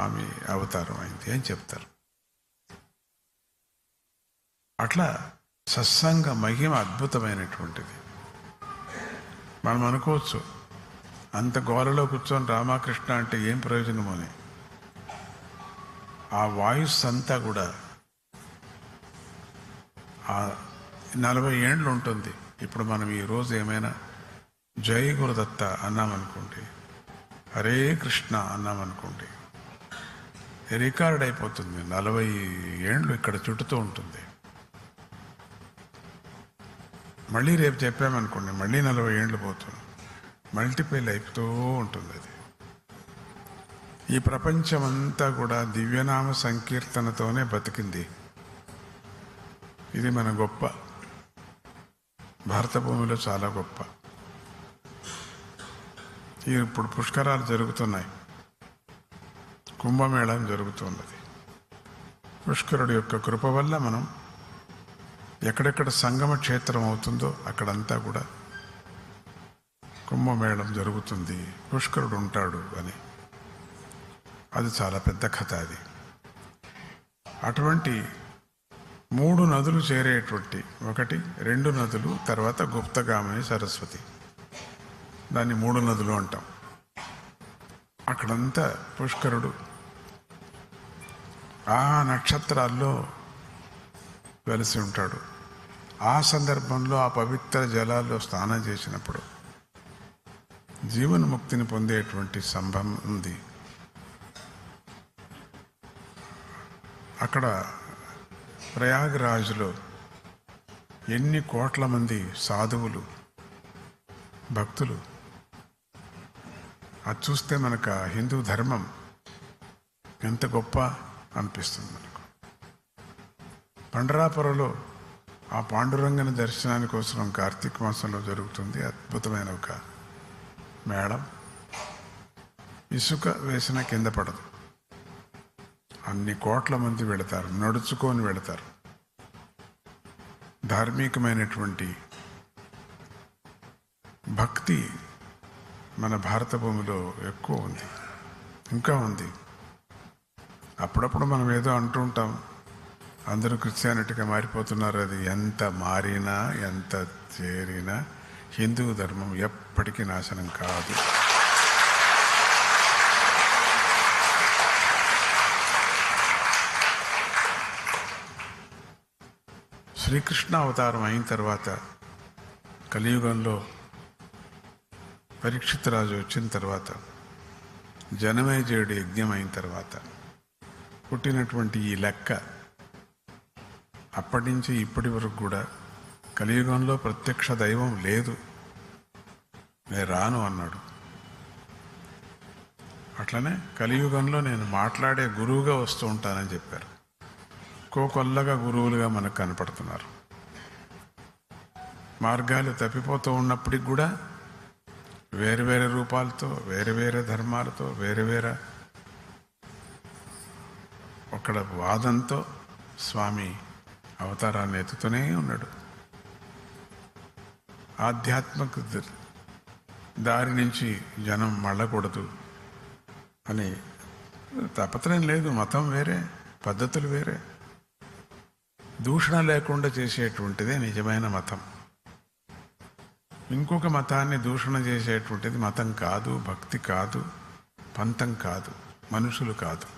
ఆమె అవతారం అయింది అని చెప్తారు. అట్లా సత్సంగ మహిమ అద్భుతమైనటువంటిది. మనం అనుకోవచ్చు అంత గోలలో కూర్చొని రామకృష్ణ అంటే ఏం ప్రయోజనం అని ఆ వాయుస్ అంతా కూడా ఆ నలభై ఏండ్లు ఉంటుంది. ఇప్పుడు మనం ఈ రోజు ఏమైనా జై గురుదత్త అన్నామనుకోండి హరే కృష్ణ అన్నామనుకోండి రికార్డ్ అయిపోతుంది. నలభై ఏండ్లు ఇక్కడ చుట్టుతూ ఉంటుంది. మళ్ళీ రేపు చెప్పామనుకోండి మళ్ళీ నలభై ఏండ్లు పోతుంది. మల్టిపైల్ అయిపోతూ ఉంటుంది అది. ఈ ప్రపంచం అంతా కూడా దివ్యనామ సంకీర్తనతోనే బతికింది. ఇది మన గొప్ప. భారత భూమిలో చాలా గొప్ప. ఇప్పుడు పుష్కరాలు జరుగుతున్నాయి. కుంభమేళం జరుగుతున్నది. పుష్కరుడు యొక్క కృప వల్ల మనం ఎక్కడెక్కడ సంగమ క్షేత్రం అవుతుందో అక్కడంతా కూడా కుంభమేళం జరుగుతుంది. పుష్కరుడు ఉంటాడు అని. అది చాలా పెద్ద కథ అది. అటువంటి మూడు నదులు చేరేటువంటి ఒకటి రెండు నదులు తర్వాత గుప్తగామని సరస్వతి. దాన్ని మూడు నదులు అంటాం. అక్కడంతా పుష్కరుడు ఆ నక్షత్రాల్లో వెలిసి ఉంటాడు. ఆ సందర్భంలో ఆ పవిత్ర జలాల్లో స్నానం చేసినప్పుడు జీవన్ముక్తిని పొందేటువంటి సంభవం ఉంది. అక్కడ ప్రయాగరాజులో ఎన్ని కోట్ల మంది సాధువులు భక్తులు అది చూస్తే మనకు హిందూ ధర్మం ఎంత గొప్ప అనిపిస్తుంది మనకు. పండరాపురలో ఆ పాండురంగని దర్శనాని కోసం కార్తీక మాసంలో జరుగుతుంది అద్భుతమైన ఒక మేడం ఇసుక వేసిన కింద పడదు. అన్ని కోట్ల మంది వెళతారు నడుచుకొని వెళతారు. ధార్మికమైనటువంటి భక్తి మన భారత భూమిలో ఎక్కువ ఉంది ఇంకా ఉంది. అప్పుడప్పుడు మనం ఏదో అంటూ ఉంటాం అందరూ క్రిస్టియానిటీగా మారిపోతున్నారు అది. ఎంత మారినా ఎంత చేరినా హిందూ ధర్మం ఎప్పటికీ నాశనం కాదు. శ్రీకృష్ణ అవతారం అయిన తర్వాత కలియుగంలో పరీక్షిత్ రాజు వచ్చిన తర్వాత జనమేజయుడు యజ్ఞం అయిన తర్వాత పుట్టినటువంటి ఈ లెక్క అప్పటి నుంచి ఇప్పటి వరకు కూడా కలియుగంలో ప్రత్యక్ష దైవం లేదు. నేను రాను అన్నాడు. అట్లనే కలియుగంలో నేను మాట్లాడే గురువుగా వస్తూ ఉంటానని చెప్పారు. కోకొల్లగా గురువులుగా మనకు కనపడుతున్నారు. మార్గాలు తప్పిపోతూ ఉన్నప్పటికి కూడా వేరు వేరే రూపాలతో వేరు వేరే ధర్మాలతో వేరు వేరే ఒకడ వాదంతో స్వామి అవతారాన్ని ఎత్తుతూనే ఉన్నాడు. ఆధ్యాత్మిక దారి నుంచి జనం మళ్ళకూడదు అని తపత్రం లేదు మతం వేరే పద్ధతులు వేరే. దూషణ లేకుండా చేసేటువంటిదే నిజమైన మతం. ఇంకొక మతాన్ని దూషణ చేసేటువంటిది మతం కాదు భక్తి కాదు పంతం కాదు మనుషులు కాదు.